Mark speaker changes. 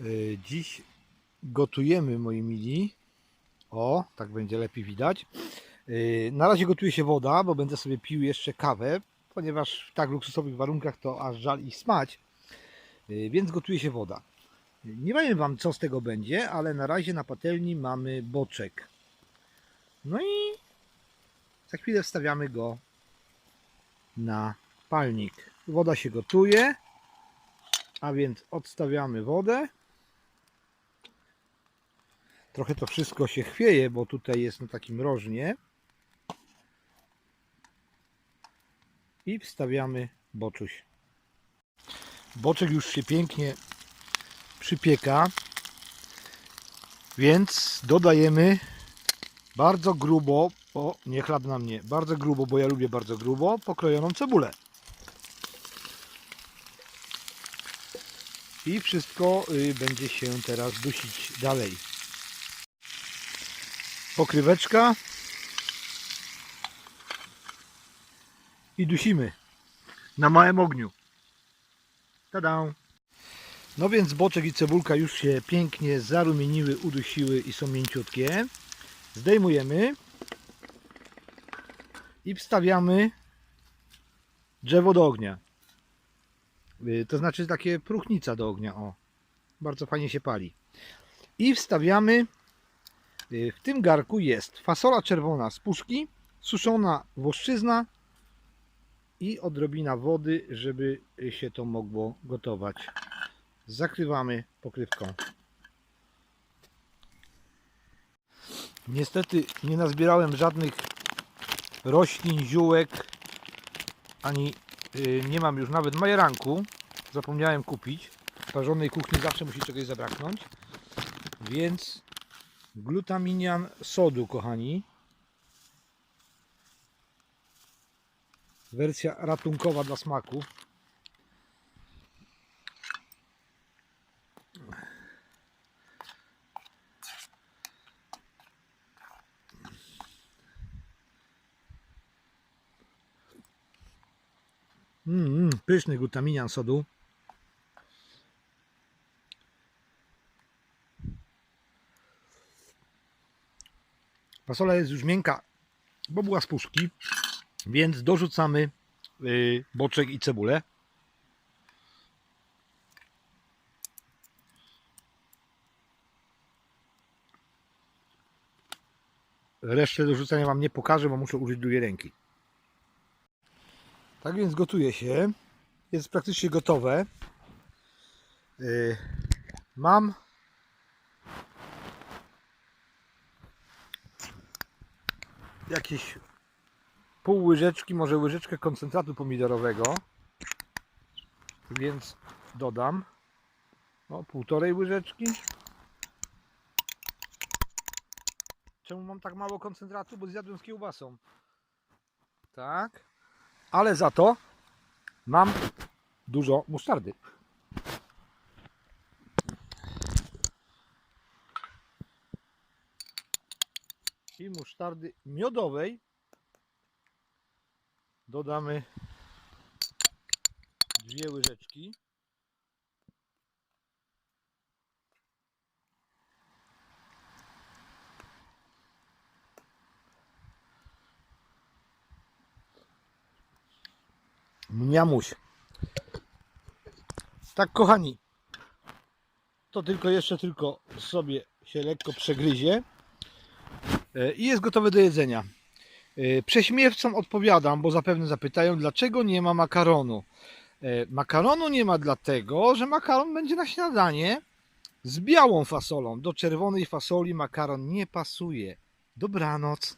Speaker 1: Y, Dziś gotujemy, moi mili. O, tak będzie lepiej widać. Y, Na razie gotuje się woda, bo będę sobie pił jeszcze kawę, ponieważ w tak luksusowych warunkach to aż żal ich smać. Y, Więc gotuje się woda. Nie powiem Wam, co z tego będzie, ale na razie na patelni mamy boczek. No i za chwilę wstawiamy go na palnik. Woda się gotuje, a więc odstawiamy wodę. Trochę to wszystko się chwieje, bo tutaj jest na takim rożnie. I wstawiamy boczuś. Boczek już się pięknie przypieka, więc dodajemy bardzo grubo, o nie chleb na mnie, bardzo grubo, bo ja lubię bardzo grubo, pokrojoną cebulę. I wszystko y, będzie się teraz dusić dalej. Pokryweczka. I dusimy na małym ogniu. Tada! No więc boczek i cebulka już się pięknie zarumieniły, udusiły i są mięciutkie. Zdejmujemy i wstawiamy drzewo do ognia. Y, To znaczy takie próchnica do ognia. O, bardzo fajnie się pali. I wstawiamy. Y, W tym garku jest fasola czerwona z puszki, suszona włoszczyzna i odrobina wody, żeby się to mogło gotować. Zakrywamy pokrywką. Niestety nie nazbierałem żadnych roślin, ziółek, ani y, nie mam już nawet majeranku. Zapomniałem kupić. W parzonej kuchni zawsze musi czegoś zabraknąć. Więc glutaminian sodu, kochani. Wersja ratunkowa dla smaku. Mm, mm, pyszny glutaminian sodu. Fasola jest już miękka, bo była z puszki, więc dorzucamy y, boczek i cebulę. Resztę do rzucenia Wam nie pokażę, bo muszę użyć drugiej ręki. Tak więc gotuje się. Jest praktycznie gotowe. Yy, Mam jakieś pół łyżeczki, może łyżeczkę koncentratu pomidorowego. Więc dodam o, półtorej łyżeczki. Czemu mam tak mało koncentratu? Bo zjadłem z kiełbasą. Tak ale za to mam dużo musztardy. I musztardy miodowej dodamy dwie łyżeczki. Mniamuś. Tak, kochani. To tylko jeszcze tylko sobie się lekko przegryzie. E, I jest gotowe do jedzenia. E, Prześmiewcom odpowiadam, bo zapewne zapytają, dlaczego nie ma makaronu. E, Makaronu nie ma dlatego, że makaron będzie na śniadanie z białą fasolą. Do czerwonej fasoli makaron nie pasuje. Dobranoc.